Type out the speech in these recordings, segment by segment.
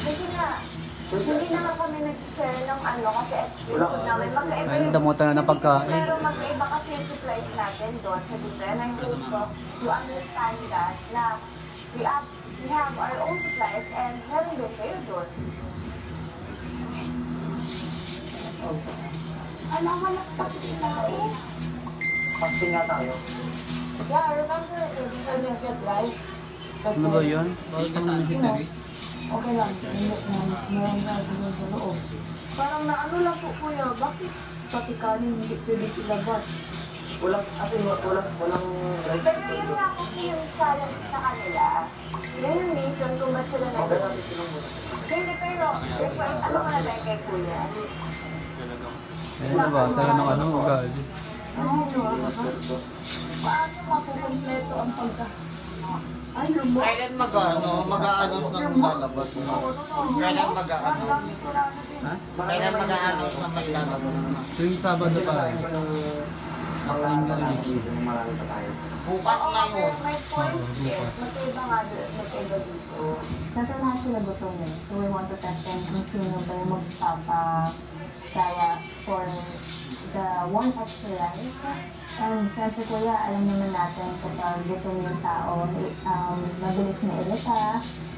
Kasi nga, hindi na nga kami nag-share ng ano kasi Wala. food namin. Magkaiba Ay, damutan na ng pagkain. Pero magkaiba kasi yung supplies natin doon sa dito. And I hope so, you understand that na we have, we have our own supplies and meron din kayo doon. Alam, halak pa sila eh. Fasting nga tayo. Yeah, remember, before they get right? Kasi, Ano ba yan? Bakit naman military? Okay lang, hindi na, meron na doon sa loob. Parang na ano lang po kuya, bakit pati kanin hindi pwede ilabas? Walang, ate, walang, walang rice. Pero yun nga kasi yung challenge sa kanila. Yan yung reason kung ba't sila muna. Hindi, pero request, ano ka na tayo kay kuya? Ayun na ba? Sara ng ano, ugali. Ano ano Paano makukompleto ang pagka... Ay, lumot. Kailan mag-ano, mag-aanos ng lalabas na? Kailan mag-aanos? Ha? Kailan mag-aanos na may lalabas na? Tuwing Sabado pa rin. Nakaling ka ulit. Marami pa tayo. Bukas na yun. May magkaiba nga magkaiba dito. Siyempre lahat sila gutom eh. So we want to test them kung sino ba yung magpapasaya the one extra rice. And syempre kuya, alam naman natin kapag gutom yung tao, um, mabilis na ilita,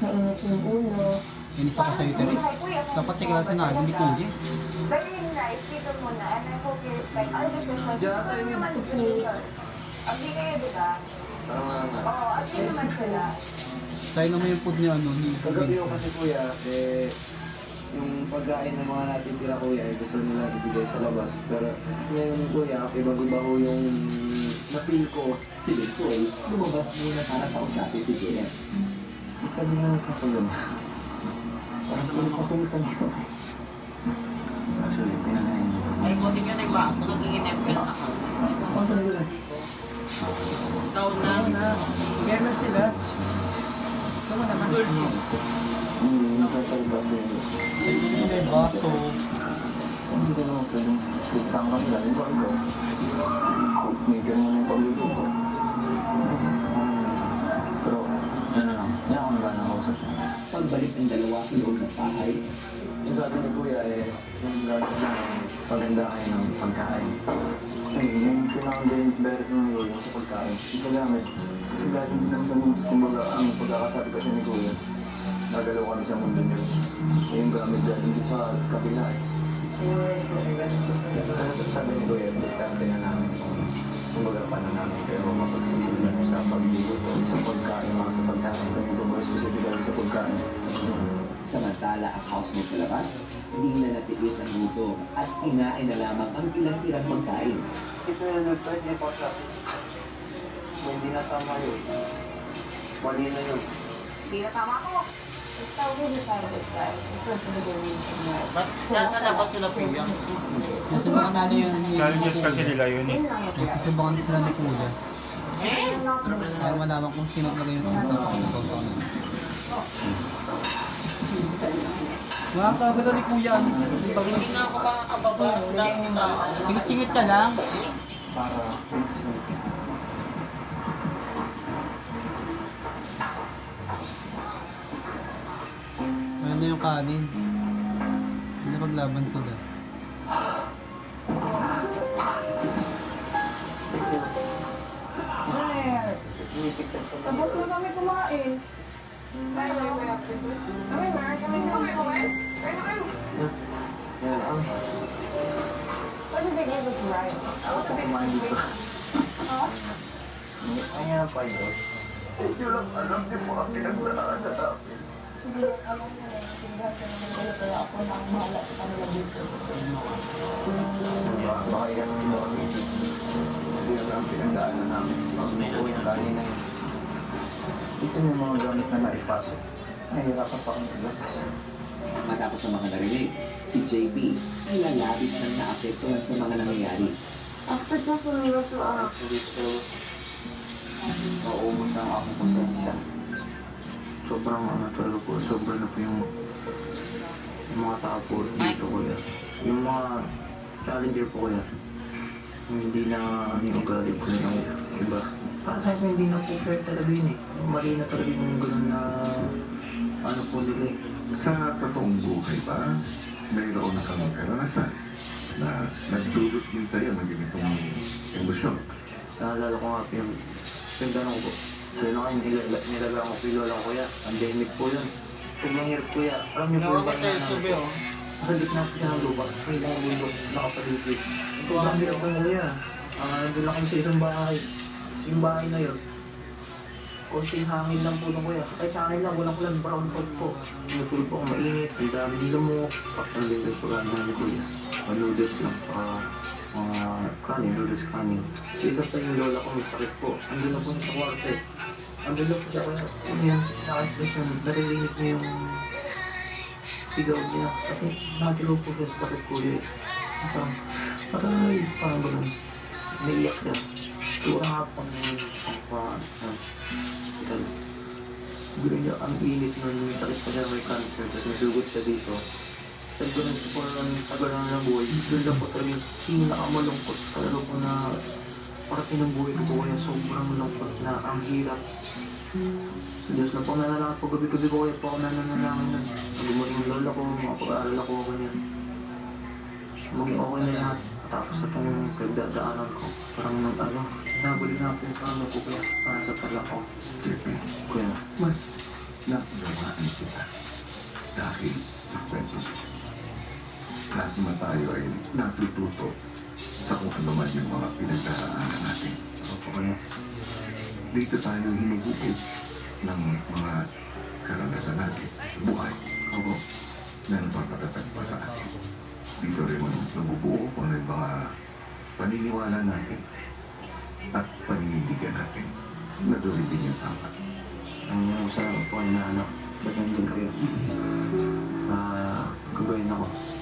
mainit yung ulo. Inis ako sa'yo, Tere. Dapat tiklasin na, hindi kuya. Very nice, dito muna, and I hope you respect our decision. Yeah, Ito sa'yo naman decision. Agree kayo, di ba? Parang nga nga. Oo, agree naman sila. Tayo naman yung food niya, ano, Kagabi ko kasi kuya, eh, yung pagkain ng mga natitira kuya, eh, gusto nila ibigay sa labas. Pero ngayon kuya, ibang-iba ho yung na-feel ko. Si Bensoy, lumabas muna para kausapin si Janet. Ikaw din ang kapulong. Parang sa mga kapulutan ko. Actually, pinanayin mo. Ay, buti nga na iba. Ako nag-iinempel ako. Taon na. Meron sila. Ito mo naman. Hindi, nagsasalita siya. Hindi may baso. Hindi ka naman pwedeng kitang kang lang. Iba ikaw. May ganyan yung pagluluto. Pero, ano lang, yan ako na nakausap siya. Pagbalik ng dalawa sa loob bahay, Yung sabi ni Kuya eh, yung gagawin ng pagkain. Ay, yung better ng Kuya sa pagkain. Ito gamit. Kasi kasi hindi naman sa kumbaga, ang pagkakasabi kasi ni Kuya, nagalaw kami sa mundo niyo. Yung gamit dyan, hindi sa kabila eh. Sabi ni Kuya, diskarte na namin kung kumbaga paano namin kayo mapagsisilyan sa pagluluto, sa pagkain, mga sa pagkain, kung kumbaga specifically sa pagkain. samantala ang housemate sa labas, hindi na natiis ang gutom at kinain na lamang ang ilang tirang pagkain. Ito yung nag-try niya pa sa hindi na tama yun. Mali na yun. Hindi na tama ko. Ba't nasa labas sila Kuya? Kasi mga nanay yun. Challenges mo kasi kuya. nila yun eh. Kasi baka sila ni kuya. Eh? Para malaman kung sino talaga yung pagkakataon. Nakakagala ni kuya. Hindi na ako makakababa. Dahil tao. Singit-singit ka lang. Para na yung kanin. Hindi paglaban sila. Tapos na kami kumain. Kaya na. Kami, meron kami na. Yan ang What did they give us right? They kumain dito. Huh? Ay nga pa yun. Hindi lang alam niyo po ang na na na ang mahala sa kanila dito. Baka hindi kami Hindi lang ang pinagdaan na namin. Pag-uwi ang kanin na yun. Ito yung mga gamit na naipasok. Nahihirapan pa akong ilabas. Matapos ang mga narinig, si JB ay lalabis ng naapektuhan sa mga nangyayari. After that, pumunta to ah. Actually, so, naubos na ang aking pasensya. Sobrang ano talaga po, sobrang na po yung, yung mga tao po dito kuya. Yung mga challenger po kuya. Hindi na ano yung ugali po ng iba. Para sa akin, hindi na po fair talaga yun eh. Mali na talaga yung ganun na ano po nila eh. Sa totoong buhay ba, mayroon kang karanasan na nagdulot din sa'yo ng ganitong emosyon? Naalala ko nga po yung pagdanong ko. Yung nilala- nilagaan ko kay Lola ko kuya. Pandemic po yun. Sobrang hirap kuya. Alam niyo po yung Nakakita yung ko. oh. Nasa gitna po siya ng lupa. May mga bundok nakapaligid. Sobrang hirap po kuya. Ah, nandun lang kami sa isang bahay. Tapos yung bahay na yun, konting hangin lang po nung kuya. Kahit sa hangin lang, walang kulang brown coat po. Natulog po ako mainit, ang dami din lumok. Ang lindot po lang ni kuya. Mga noodles lang, saka mga kanin, noodles kanin. Kasi isa pa yung lola ko may sakit po. Andun na po siya sa kwarto eh. Andun na po siya kaya. Ano yan, nakastress na, naririnig niya yung sigaw niya. Kasi nakasigaw po siya sa sakit po eh. Parang, parang may, parang ganun. Naiyak siya. Tura nga po ng pangpa, hospital. Gulo niya, ang init nun, may sakit pa siya, may cancer, tapos may siya dito. Ko nang po ng tagal na ng buhay, doon lang po talaga yung pinakamalungkot talaga po na parating ng buhay ko po kaya sobrang lungkot na ang hirap. Sa Diyos na po nanalangin po, gabi-gabi ko kaya po ako nananalangin na gumaling yung lola ko, mga pag-aaral ako, ganyan. Maging okay na lahat. Tapos sa itong pagdadaanan ko, parang nag ano, nabuli na po yung kano ko kaya para sa pala ko. Kuya, mas napagawaan natututo sa kung ano man yung mga pinagdaraanan natin. opo kuya. Dito tayo hinuhukog ng mga karanasan natin sa buhay Opo. na nagpapatatag pa sa atin. Dito rin nabubuo kung ano yung mga paniniwala natin at paninindigan natin na doon din yung tama. Ang salamat po kay na anak. Ba't nandun kayo? Ah, gabayin ako.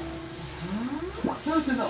스스너